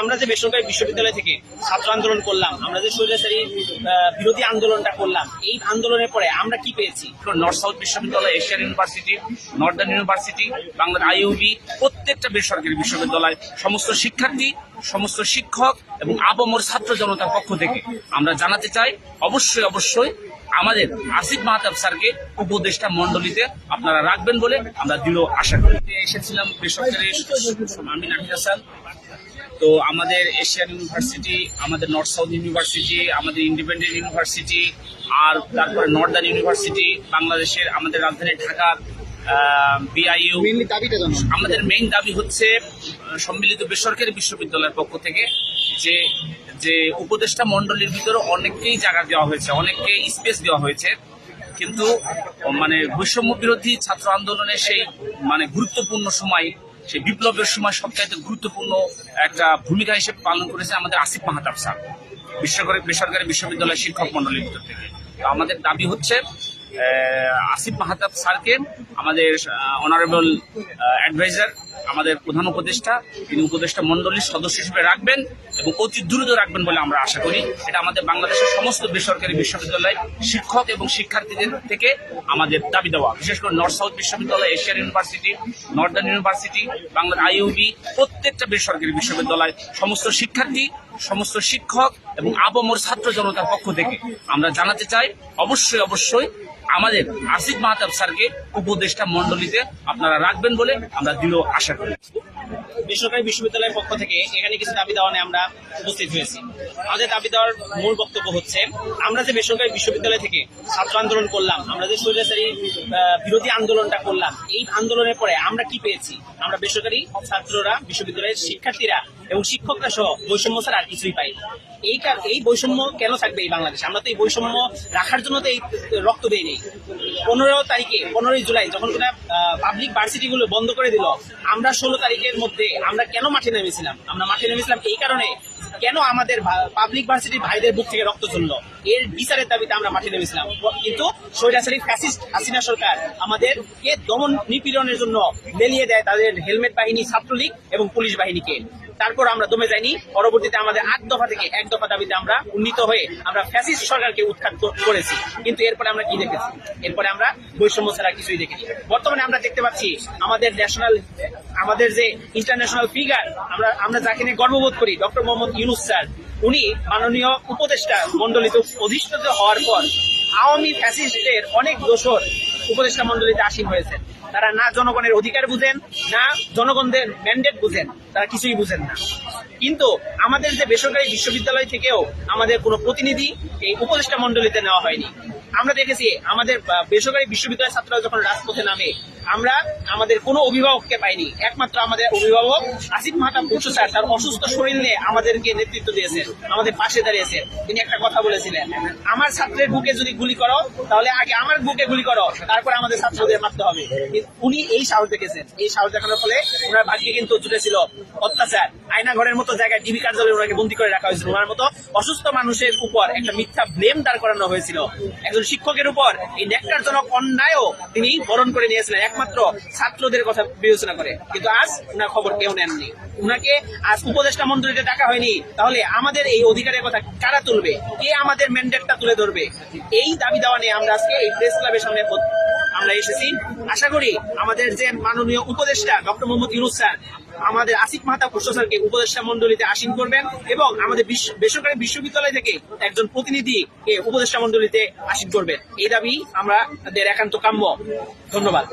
আমরা যে বেসরকারি বিশ্ববিদ্যালয় থেকে ছাত্র আন্দোলন করলাম, আমরা যে স্বৈরাচারী বিরোধী আন্দোলনটা করলাম, এই আন্দোলনের পরে আমরা কি পেয়েছি? নর্থ সাউথ বিশ্ববিদ্যালয় এশিয়ান ইউনিভার্সিটি নর্দার্ন ইউনিভার্সিটি বাংলার আইইউবি প্রত্যেকটা বেসরকারি বিশ্ববিদ্যালয়, সমস্ত শিক্ষার্থী, সমস্ত শিক্ষক এবং আবমর ছাত্র জনতার পক্ষ থেকে আমরা জানাতে চাই, অবশ্যই অবশ্যই আমাদের আসিফ মাহতাব স্যারকে উপদেষ্টা মন্ডলীতে আপনারা রাখবেন বলে আমরা দৃঢ় আশা করি। এসেছিলাম বেসরকারি আমি নাহিদ হাসান তো আমাদের এশিয়ান ইউনিভার্সিটি আমাদের নর্থ সাউথ ইউনিভার্সিটি আমাদের ইন্ডিপেন্ডেন্ট ইউনিভার্সিটি আর তারপরে নর্দার্ন ইউনিভার্সিটি বাংলাদেশের আমাদের রাজধানী ঢাকার বিআইইউ আমাদের মেইন দাবি হচ্ছে সম্মিলিত বেসরকারি বিশ্ববিদ্যালয়ের পক্ষ থেকে যে যে উপদেষ্টা মন্ডলীর ভিতরে অনেককেই জায়গা দেওয়া হয়েছে অনেককে স্পেস দেওয়া হয়েছে। কিন্তু মানে বৈষম্য বিরোধী ছাত্র আন্দোলনের সেই মানে গুরুত্বপূর্ণ সময় সেই বিপ্লবের সময় সবচাইতে গুরুত্বপূর্ণ একটা ভূমিকা হিসেবে পালন করেছে আমাদের আসিফ মাহাতাব স্যার বিশ্বকারী বেসরকারি বিশ্ববিদ্যালয় শিক্ষক মন্ডলীর ভিতর থেকে। তো আমাদের দাবি হচ্ছে আসিফ মাহাতাব স্যারকে আমাদের অনারেবল অ্যাডভাইজার আমাদের প্রধান উপদেষ্টা, তিনি উপদেষ্টা মন্ডলীর সদস্য হিসেবে রাখবেন এবং অতি দ্রুত রাখবেন বলে আমরা আশা করি। এটা আমাদের বাংলাদেশের সমস্ত বেসরকারি বিশ্ববিদ্যালয় শিক্ষক এবং শিক্ষার্থীদের থেকে আমাদের দাবি দেওয়া। বিশেষ করে নর্থ সাউথ বিশ্ববিদ্যালয়, এশিয়ান ইউনিভার্সিটি, নর্দার্ন ইউনিভার্সিটি, বাংলার আইইউবি, প্রত্যেকটা বেসরকারি বিশ্ববিদ্যালয়, সমস্ত শিক্ষার্থী, সমস্ত শিক্ষক এবং আবমর ছাত্র জনতার পক্ষ থেকে আমরা জানাতে চাই, অবশ্যই অবশ্যই আমাদের আসিফ মাহতাব স্যারকে উপদেষ্টা মন্ডলীতে আপনারা রাখবেন বলে আমরা দৃঢ় আশা করি। বেসরকারি বিশ্ববিদ্যালয়ের পক্ষ থেকে এখানে কিছু দাবি দেওয়া নিয়ে আমরা উপস্থিত হয়েছি। আমাদের দাবি দেওয়ার মূল বক্তব্য হচ্ছে আমরা যে বেসরকারি বিশ্ববিদ্যালয় থেকে ছাত্র আন্দোলন করলাম আমরা যে স্বৈরাচারী আহ, বিরোধী আন্দোলনটা করলাম এই আন্দোলনের পরে আমরা কি পেয়েছি? আমরা বেসরকারি ছাত্ররা বিশ্ববিদ্যালয়ের শিক্ষার্থীরা এবং শিক্ষকরা সহ বৈষম্য ছাড়া আর কিছুই পাই এই এই বৈষম্য কেন থাকবে এই বাংলাদেশে? আমরা তো এই বৈষম্য রাখার জন্য তো এই রক্ত দেই নেই। পনেরো তারিখে পনেরোই জুলাই যখন কিনা পাবলিক ভার্সিটি গুলো বন্ধ করে দিল আমরা ষোলো তারিখের মধ্যে আমরা কেন মাঠে নেমেছিলাম? আমরা মাঠে নেমেছিলাম এই কারণে কেন আমাদের পাবলিক ভার্সিটি ভাইদের বুক থেকে রক্ত চলল? এর বিচারের দাবিতে আমরা মাঠে নেমেছিলাম। কিন্তু স্বৈরাচারী ফ্যাসিস্ট হাসিনা সরকার আমাদেরকে দমন নিপীড়নের জন্য লেলিয়ে দেয় তাদের হেলমেট বাহিনী, ছাত্রলীগ এবং পুলিশ বাহিনীকে। তারপর আমরা দমে যাইনি। পরবর্তীতে আমাদের আট দফা থেকে এক দফা দাবিতে আমরা উন্নীত হয়ে আমরা ফ্যাসিস্ট সরকারকে উৎখাত করেছি। কিন্তু এরপরে আমরা কি দেখেছি? এরপরে আমরা বৈষম্য ছাড়া কিছুই দেখিনি। বর্তমানে আমরা দেখতে পাচ্ছি আমাদের ন্যাশনাল আমাদের যে ইন্টারন্যাশনাল ফিগার আমরা আমরা যাকে নিয়ে গর্ববোধ করি ডক্টর মোহাম্মদ ইউনুস স্যার উনি মাননীয় উপদেষ্টা মন্ডলিত অধিষ্ঠিত হওয়ার পর আওয়ামী ফ্যাসিস্টের অনেক দোষর উপদেষ্টা মন্ডলীতে আসীন হয়েছেন। তারা না জনগণের অধিকার বুঝেন, না জনগণদের ম্যান্ডেট বুঝেন, তারা কিছুই বুঝেন না। কিন্তু আমাদের যে বেসরকারি বিশ্ববিদ্যালয় থেকেও আমাদের কোনো প্রতিনিধি এই উপদেষ্টা মন্ডলীতে নেওয়া হয়নি। আমরা দেখেছি আমাদের বেসরকারি বিশ্ববিদ্যালয়ের ছাত্ররা যখন রাজপথে নামে আমরা আমাদের কোনো অভিভাবককে পাইনি। একমাত্র আমাদের অভিভাবক আসিফ মাহতাব বসু স্যার, তার অসুস্থ শরীর নিয়ে আমাদেরকে নেতৃত্ব দিয়েছেন আমাদের পাশে দাঁড়িয়েছেন তিনি একটা কথা বলেছিলেন, আমার ছাত্রের বুকে যদি গুলি করো, তাহলে আগে আমার বুকে গুলি করো, তারপর আমাদের ছাত্রদের মারতে হবে। উনি এই সাহস দেখেছেন। এই সাহস দেখানোর ফলে ওনার ভাগ্যে কিন্তু জুড়েছিল অত্যাচার। আয়না ঘরের মতো জায়গায় ডিবি কার্যালয়ে ওনাকে বন্দি করে রাখা হয়েছিল। ওনার মতো অসুস্থ মানুষের উপর একটা মিথ্যা ব্লেম দাঁড় করানো হয়েছিল। একজন শিক্ষকের উপর এই নেকটারজনক অন্যায়ও তিনি বরণ করে নিয়েছিলেন। একমাত্র ছাত্রদের কথা বিবেচনা করে। কিন্তু আজ ওনার খবর কেউ নেননি। উনাকে আজ উপদেষ্টা মন্ডলীতে ডাকা হয়নি। তাহলে আমাদের এই অধিকারের কথা কারা তুলবে? কে আমাদের ম্যান্ডেটটা তুলে ধরবে? এই দাবি দেওয়া নিয়ে আমরা আজকে এই প্রেস ক্লাবের সামনে আমরা এসেছি। আশা করি আমাদের যে মাননীয় উপদেষ্টা ডক্টর মোহাম্মদ ইউনুস স্যার, আমাদের আসিফ মাহতা খুশো স্যারকে উপদেষ্টা মন্ডলীতে আসীন করবেন এবং আমাদের বেসরকারি বিশ্ববিদ্যালয় থেকে একজন প্রতিনিধিকে উপদেষ্টা মন্ডলীতে আসীন করবেন। এই দাবি আমাদের একান্ত কাম্য। ধন্যবাদ।